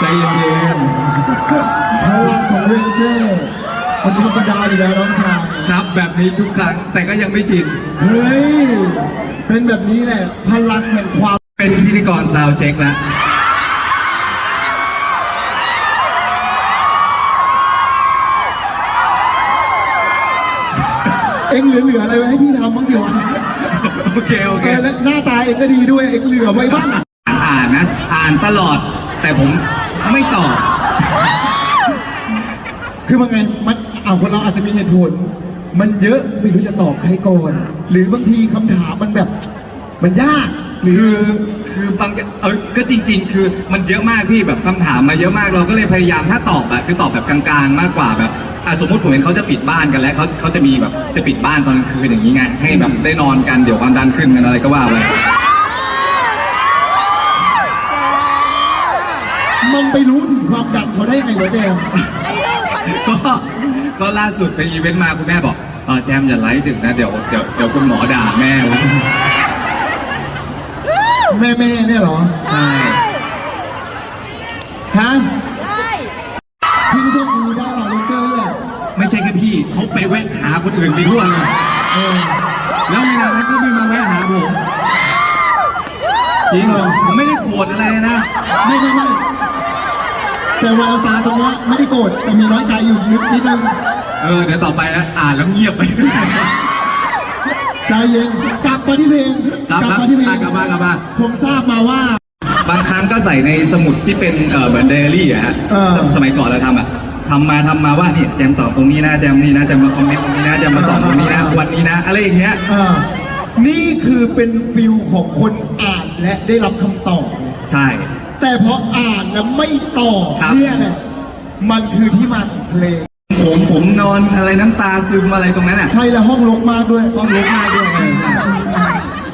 ใจเย็นพลังของเรนเจอร์มันธรรมดาอยู่แล้วน้องชายๆครับแบบนี้ทุกครั้งแต่ก็ยังไม่ชิน เฮ้ย เป็นแบบนี้แหละ พลังแห่งความ เป็นพิธีกรซาวด์เช็คแล้ว เอ็งเหลือๆอะไรไว้ให้พี่ทำบ้างเดี๋ยวโอเค โอเค เออและหน้าตาเอ็งก็ดีด้วย เอ็งเหลือไว้บ้าง อ่านนะ อ่านตลอด แต่ผม ไม่ตอบ คือมันไงมันเอาคนเราอาจจะมีเหตุผล มันเยอะไม่รู้จะตอบใครก่อน หรือบางทีคำถามมันแบบ มันยากหรือคือคือบางเออก็จริง ๆ คือมันเยอะมากพี่แบบคำถามมาเยอะมากเราก็เลยพยายามถ้าตอบอะคือตอบแบบกลางๆ มากกว่าแบบอะสมมติผมเห็นเขาจะปิดบ้านกันแล้วเขาเขาจะมีแบบจะปิดบ้านตอนกลางคืนอย่างนี้ไงให้แบบได้นอนกันเดี๋ยวความดันขึ้นกันอะไรก็ว่าไป มันไปรู้ถึงความดังเขาได้ยังไงวะแดงก็ก็ล่าสุดไปอีเวนต์มาคุณแม่บอกเออแจมอย่าไลฟ์ดึกนะเดี๋ยวเดี๋ยวเดี๋ยวคุณหมอด่าแม่แม่แม่ๆเนี่ยเหรอใช่ฮะพี่ก็ชอบดูได้เหรอเรนเจอร์เนี่ยไม่ใช่แค่พี่เขาไปแวะหาคนอื่นไปทั่วเลยเออแล้วมีนานก็ไม่มาแวะหาผมจริงเหรอผมไม่ได้โกรธอะไรนะ ไม่ไม่ไม่ แต่แววตาตรงเนี้ยไม่ได้โกรธแต่มีน้อยใจอยู่นิดนิดนึงเออเดี๋ยวต่อไปนะอ่านแล้วเงียบไปใจเย็นกลับมาที่เพลงครับกลัมาที่เพลงอะกลับมากลับมาผมทราบมาว่า บางครั้งก็ใส่ในสมุดที่เป็นเออเหมือนไดอารี่อะฮะเออสสมัยก่อนเราทำอะทำมาทำมาว่าเนี่ยแจมตอบตรงนี้นะแจมนี่นะแจมมาคอมเมนต์ตรงนี้นะแจมมาสอนตรงนี้นะวันนี้นะ อะไรอย่างเงี้ยอ่านี่คือเป็นฟิลของคนอ่านและได้รับคำตอบไงใช่ แต่พออ่านแล้วไม่ตอบครับ เนี่ยแหละมันคือที่มาของเพลง ผมผมนอนอะไรน้ำตาซึมอะไรตรงนั้นอะใช่แล้วห้องรกมากด้วย ต้องลุกมากด้วย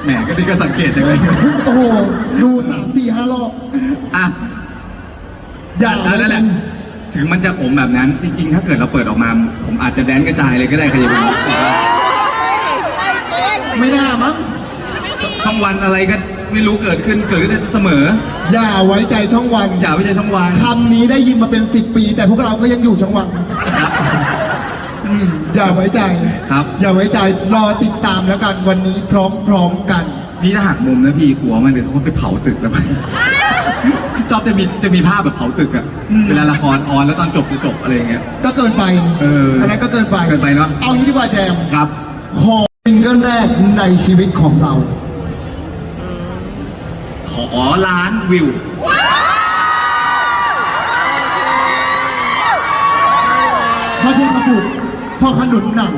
แหมก็นี่ก็สังเกตจังเลยโอ้โห ดูสามสี่ห้ารอบอะอย่านั่นแหละถึงมันจะขมแบบนั้นจริง ๆ ถ้าเกิดเราเปิดออกมา ผมอาจจะแดนกระจายเลยก็ได้ใครจะไปรู้ไม่น่ามั้งช่องวันอะไรก็ไม่รู้เกิดขึ้นเกิดขึ้นได้เสมอ อย่าไว้ใจช่องวันอย่าไปใจช่องวันคำนี้ได้ยินมาเป็นสิบปี แต่พวกเราก็ยังอยู่ช่องวันอืมอย่าไว้ใจครับ อย่าไว้ใจรอติดตามแล้วกันวันนี้พร้อมๆกัน นี่ถ้าหักมุมนะพี่กลัวมันเดี๋ยวเขาไปเผาตึกแล้วมันชอบจะมีจะมีภาพแบบเผาตึกอะอืม เวลาละครออนแล้วตอนจบจะจบอะไรอย่างเงี้ย ก็เกินไปเอออันนั้นก็เกินไปเกินไปเนอะ เอางี้ดีกว่าแจมครับ ขอซิงเกิลแรกในชีวิตของเรา ขอล้านวิวพระเทพบุตรพ่อขนุนหนัง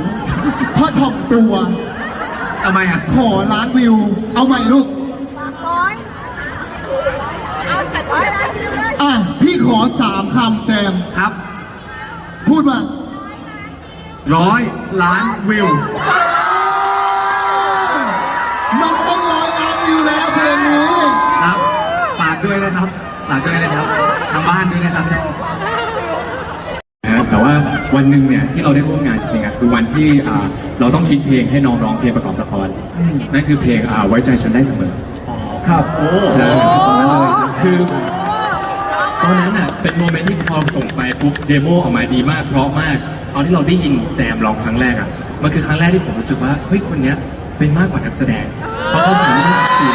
พ่อทองตัวทำไมอะขอล้านวิว เอาใหม่ลูกอะ พี่ขอสามคำแจม ครับ พูดมาร้อยล้านวิว มันต้องร้อยล้านวิวแล้วเพลงนี้ ครับฝากด้วยนะครับฝากด้วยนะครับทางบ้านด้วยนะครับนะแต่ว่าวันหนึ่งเนี่ยที่เราได้ร่วมงานจริงๆอะคือวันที่อ่าเราต้องคิดเพลงให้น้องร้องเพลงประกอบละครอืมนั่นคือเพลงอ่าไว้ใจฉันได้เสมอครับใช่ตอนนั้นเลยคือ ตอนนั้นอะเป็นโมเมนต์ที่พอส่งไปปุ๊บเดโมออกมาดีมากเพราะมากตอนที่เราได้ยินแจมร้องครั้งแรกอะมันคือครั้งแรกที่ผมรู้สึกว่าเฮ้ยคนเนี้ยเป็นมากกว่านักแสดงเพราะเขาสามารถสื่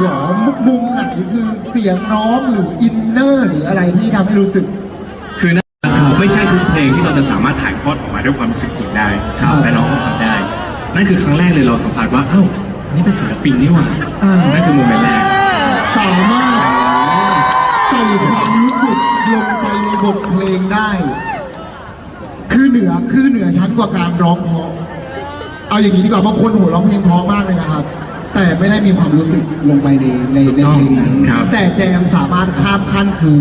หนหรอมุมไหนคือเสียงร้องหรืออินเนอร์หรืออะไรที่ทำให้รู้สึก คือนั่นไม่ใช่ทุกเพลงที่เราจะสามารถถ่ายทอดออกมาด้วยความรู้สึกจริงได้ครับ และน้องก็ทำได้ นั่นคือครั้งแรกเลยเราสัมผัสว่าเอ้านี่เป็นศิลปินนี่หว่าอ่านั่นคือโมเมนต์แรก สามารถใส่ความรู้สึกลงไปในบทเพลงได้ คือเหนือคือเหนือชั้นกว่าการร้องเพราะเอาอย่างนี้ดีกว่าบางคนโหร้องเพลงเพราะมากเลยนะครับ แต่ไม่ได้มีความรู้สึกลงไปในในในเพลงนั้นครับ แต่แจมสามารถข้ามขั้นคือ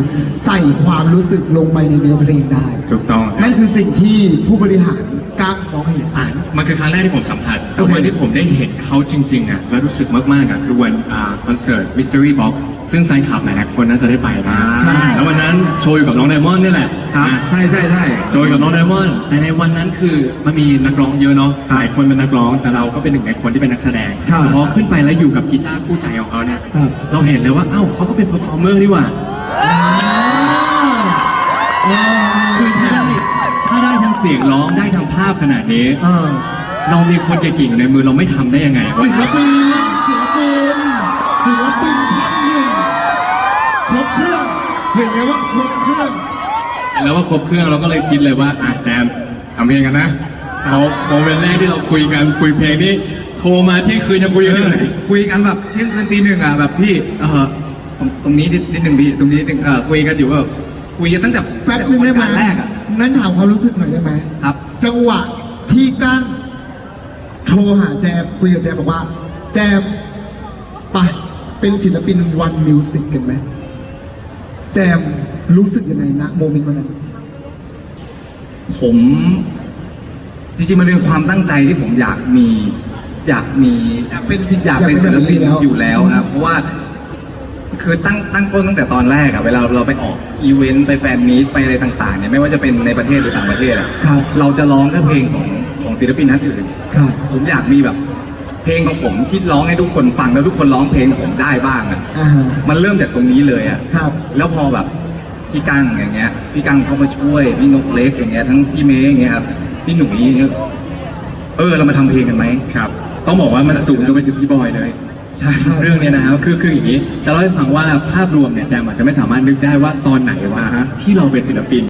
ใส่ความรู้สึกลงไปในเนื้อเพลงได้ ถูกต้องนั่นคือสิ่งที่ผู้บริหาร กักบอกร้องให้เห็นอ่าน มันคือครั้งแรกที่ผมสัมผัสแต่โอเควันที่ผมได้เห็นเขาจริงๆอะแล้วรู้สึกมากๆอะคือวันอ่าคอนเสิร์ต Mystery Box ซึ่งแฟนคลับหลายๆคนน่าจะได้ไปนะใช่ แล้ววันนั้นโชว์อยู่กับน้องไดมอนด์นี่แหละครับอะใช่ใช่ใช่โชว์อยู่กับน้องไดมอนด์แต่ในวันนั้นคือมันมีนักร้องเยอะเนาะ หลายคนเป็นนักร้อง แต่เราก็เป็นหนึ่งในคนที่เป็นนักแสดงครับพอขึ้นไปแล้วอยู่กับกีตาร์คู่ใจของเขาเนี่ย ครับ เราเห็นเลยว่า เอ้าเขาก็เป็นเพอร์ฟอร์เมอร์นี่หว่าเออคือถ้าได้ถ้าได้ทั้ง เสียงร้องได้ทั้งภาพขนาดนี้ เออเรามีคนเก่งๆอยู่ในมือเราไม่ทำได้ยังไงศิลปินศิลปินศิลปินท่านหนึ่งครบเครื่องเห็นไหมว่าครบเครื่อง แล้วว่าครบเครื่องเราก็เลยคิดเลยว่าอะแจมทำเพลงกันนะเขาโมเมนต์แรกที่เราคุยกันคุยเพลงนี่โทรมาเที่ยงคืนยังคุยกันเออยู่อเลยคุยกันแบบเที่ยงคืนตีหนึ่งอะแบบพี่เออตรงตรงนี้นิดนิดหนึ่งพี่ตรงนี้นิดหนึ่งเออคุยกันอยู่ว่าคุยกันตั้งแต่แป๊บหนึ่งได้ไหมแรกอะ นั้นถามความรู้สึกหน่อยได้ไหมครับ จังหวะที่ก้างโทรหาแจมคุยกับแจมบอกว่า แจมไปะเป็นศิลปินวันมิวสิกกันไหมแจมรู้สึกยังไงนะโมเมนต์วันนั้น ผมจริงๆมันเป็นความตั้งใจที่ผมอยากมี อยากมีอยากเป็นศิลป์อยากเป็นศิลปินอยากเป็นแบบนี้แล้วอยู่แล้วครับเพราะว่า คือตั้งตั้งต้นตั้งแต่ตอนแรกอะเวลาเราไปออกอีเวนต์ไปแฟนมีตไปอะไรต่างๆเนี่ยไม่ว่าจะเป็นในประเทศหรือต่างประเทศอะครับเราจะร้องแค่เพลงของของศิลปินท่านอื่นครับผมอยากมีแบบ เพลงของผมที่ร้องให้ทุกคนฟังแล้วทุกคนร้องเพลงของผมได้บ้างอะอ่าฮะมันเริ่มจากตรงนี้เลยอะครับ แล้วพอแบบพี่กังอย่างเงี้ยพี่กังเขามาช่วยพี่นกเล็กอย่างเงี้ยทั้งพี่เมย์อย่างเงี้ยครับพี่หนุ่ยอย่างเงี้ยเออเรามาทำเพลงกันไหมครับ ต้องบอกว่ามันสูงจนไปถึงพี่บอยเลย ใช่เรื่องเนี้ยนะครับคือคืออย่างนี้ จะเล่าให้ฟังว่าภาพรวมเนี่ยแจมอาจจะไม่สามารถนึกได้ว่าตอนไหนวะที่เราเป็นศิลปิน